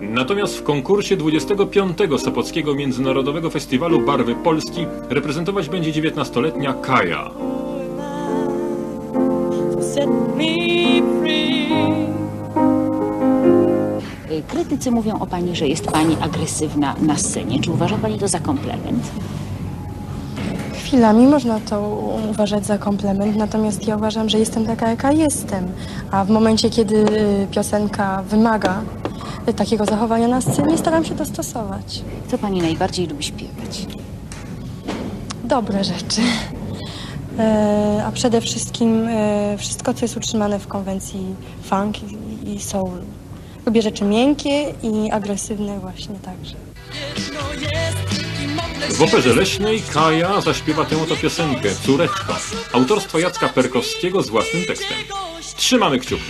Natomiast w konkursie 25. Sopockiego Międzynarodowego Festiwalu Barwy Polski reprezentować będzie 19-letnia Kaja. Krytycy mówią o pani, że jest pani agresywna na scenie. Czy uważa pani to za komplement? Chwilami można to uważać za komplement, natomiast ja uważam, że jestem taka, jaka jestem. A w momencie, kiedy piosenka wymaga takiego zachowania na scenie, staram się dostosować. Co pani najbardziej lubi śpiewać? Dobre rzeczy. E, A przede wszystkim e, wszystko, co jest utrzymane w konwencji funk i- i soul. Lubię rzeczy miękkie i agresywne właśnie także. W operze leśnej Kaja zaśpiewa tę oto piosenkę Córeczko, autorstwa Jacka Perkowskiego z własnym tekstem. Trzymamy kciuki.